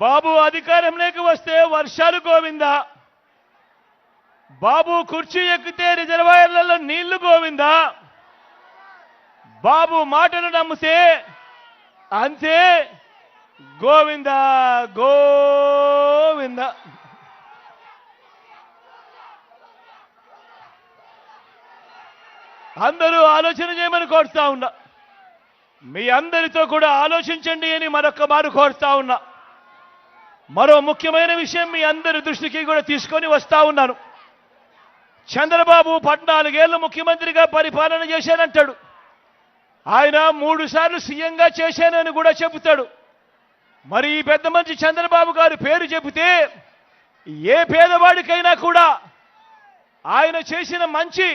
బాబు అధికారంలోకి వస్తే వర్షాలు గోవిందా? బాబు కుర్చీ ఎక్కితే రిజర్వాయర్లలో నీళ్ళు గోవిందా? బాబు మాటలు నమ్మితే అంతే గోవింద గోవింద. అందరూ ఆలోచన చేయమని కోరుతా ఉన్నా. మీ అందరితో కూడా ఆలోచించండి అని మరొక మారు కోరుతా ఉన్నా. మరో ముఖ్యమైన విషయం మీ అందరి దృష్టికి కూడా తీసుకొని వస్తా ఉన్నాను. చంద్రబాబు పద్నాలుగేళ్ళు ముఖ్యమంత్రిగా పరిపాలన చేశానంటాడు. ఆయన మూడు సార్లు సీఎంగా చేశానని కూడా చెబుతాడు. మరి ఈ పెద్ద మంచి చంద్రబాబు గారి పేరు చెబితే ఏ పేదవాడికైనా కూడా ఆయన చేసిన మంచి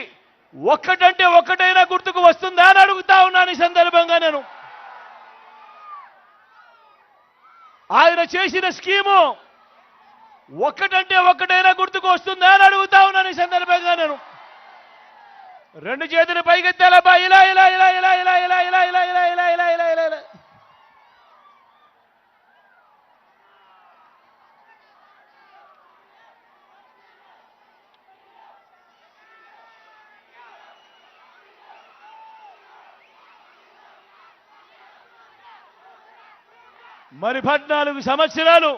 ఒక్కటంటే ఒక్కటైనా గుర్తుకు వస్తుందా అని అడుగుతా ఉన్నాను ఈ సందర్భంగా నేను. ఆయన చేసిన స్కీము ఒక్కటంటే ఒకటైనా గుర్తుకు వస్తుందా అని అడుగుతా ఉన్నాను ఈ సందర్భంగా నేను రెండు చేతులు పైకెత్తాలబ్బా ఇలా ఇలా ఇలా ఇలా ఇలా ఇలా ఇలా ఇలా ఇలా ఇలా ఇలా ఇలా ఇలా ఇలా మరి పద్నాలుగు సంవత్సరాలు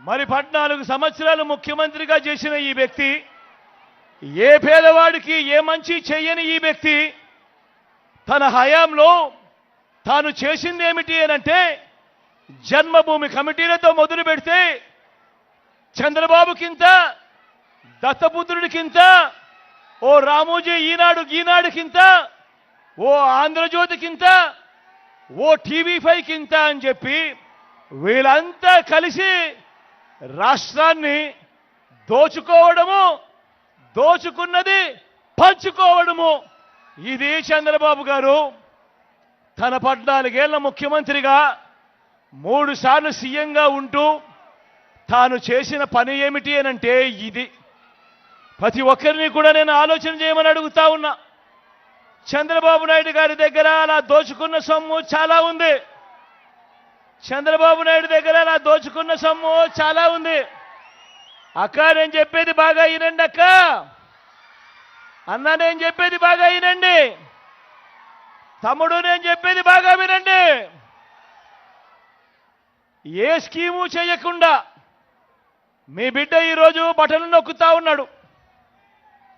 మరి పద్నాలుగు సంవత్సరాలు ముఖ్యమంత్రిగా చేసిన ఈ వ్యక్తి ఏ పేదవాడికి ఏ మంచి చేయని ఈ వ్యక్తి తన హయాంలో తాను చేసింది ఏమిటి అనంటే జన్మభూమి కమిటీలతో మొదలు పెడితే చంద్రబాబుకింత దత్తపుత్రుడికింత ఓ రామోజీ ఈనాడు ఈనాడుకింత ఓ ఆంధ్రజ్యోతికింత ఓ టీవీ ఫైవ్కింత అని చెప్పి వీళ్ళంతా కలిసి రాష్ట్రాన్ని దోచుకోవడము దోచుకున్నది పంచుకోవడము. ఇది చంద్రబాబు గారు తన పద్నాలుగేళ్ళ ముఖ్యమంత్రిగా మూడుసార్లు సీఎంగా ఉంటూ తాను చేసిన పని ఏమిటి అనంటే ఇది. ప్రతి ఒక్కరిని కూడా నేను ఆలోచన చేయమని అడుగుతా ఉన్నా. చంద్రబాబు నాయుడు గారి దగ్గర అలా దోచుకున్న సొమ్ము చాలా ఉంది. చంద్రబాబు నాయుడు దగ్గర అలా దోచుకున్న సొమ్ము చాలా ఉంది. అక్క నేను చెప్పేది బాగా వినండి అక్క. అన్న నేను చెప్పేది బాగా వినండి. తమ్ముడు నేను చెప్పేది బాగా వినండి. ఏ స్కీము చేయకుండా మీ బిడ్డ ఈరోజు బటన్లు నొక్కుతా ఉన్నాడు.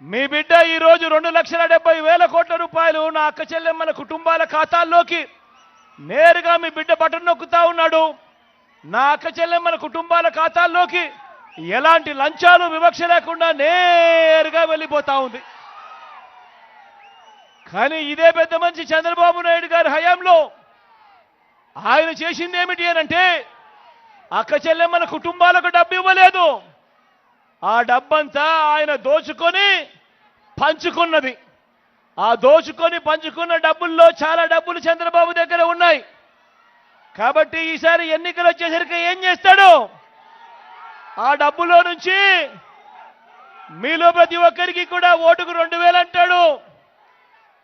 మీ బిడ్డ ఈరోజు రెండు లక్షల డెబ్బై వేల కోట్ల రూపాయలు నా అక్క చెల్లెమ్మల కుటుంబాల ఖాతాల్లోకి నేరుగా మీ బిడ్డ బటన్ నొక్కుతా ఉన్నాడు. నా అక్క చెల్లెమ్మల కుటుంబాల ఖాతాల్లోకి ఎలాంటి లంచాలు వివక్ష లేకుండా నేరుగా వెళ్ళిపోతా ఉంది. కానీ ఇదే పెద్ద మంచి చంద్రబాబు నాయుడు గారి హయాంలో ఆయన చేసింది ఏమిటి అనంటే అక్క చెల్లెమ్మల కుటుంబాలకు డబ్బు ఇవ్వలేదు. ఆ డబ్బంతా ఆయన దోచుకొని పంచుకున్నది. ఆ దోచుకొని పంచుకున్న డబ్బుల్లో చాలా డబ్బులు చంద్రబాబు దగ్గర ఉన్నాయి. కాబట్టి ఈసారి ఎన్నికలు వచ్చేసరికి ఏం చేస్తాడు? ఆ డబ్బులో నుంచి మీలో ప్రతి ఒక్కరికి కూడా ఓటుకు రెండు వేలు అంటాడు.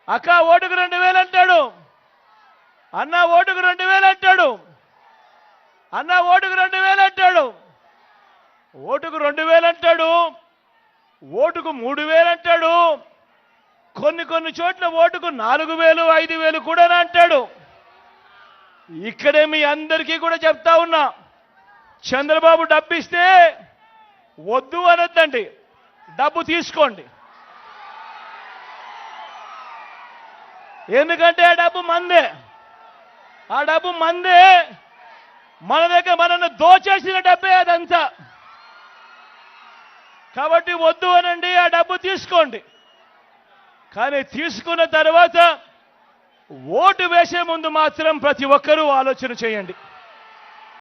అక్క ఓటుకు రెండు వేలు అంటాడు. అన్న ఓటుకు రెండు వేలు అంటాడు. అన్న ఓటుకు రెండు వేలు అంటాడు. ఓటుకు రెండు వేలు అంటాడు ఓటుకు మూడు వేలు అంటాడు కొన్ని కొన్ని చోట్ల ఓటుకు నాలుగు వేలు ఐదు వేలు కూడా అంటాడు. ఇక్కడే మీ అందరికీ కూడా చెప్తా ఉన్నా చంద్రబాబు డబ్బిస్తే వద్దు అనొద్దండి డబ్బు తీసుకోండి. ఎందుకంటే ఆ డబ్బు మందే ఆ డబ్బు మందే మన దగ్గర మనల్ని దోచేసిన డబ్బే అదంతా. కాబట్టి వద్దు అనండి ఆ డబ్బు తీసుకోండి. కానీ తీసుకున్న తర్వాత ఓటు వేసే ముందు మాత్రం ప్రతి ఒక్కరూ ఆలోచన చేయండి.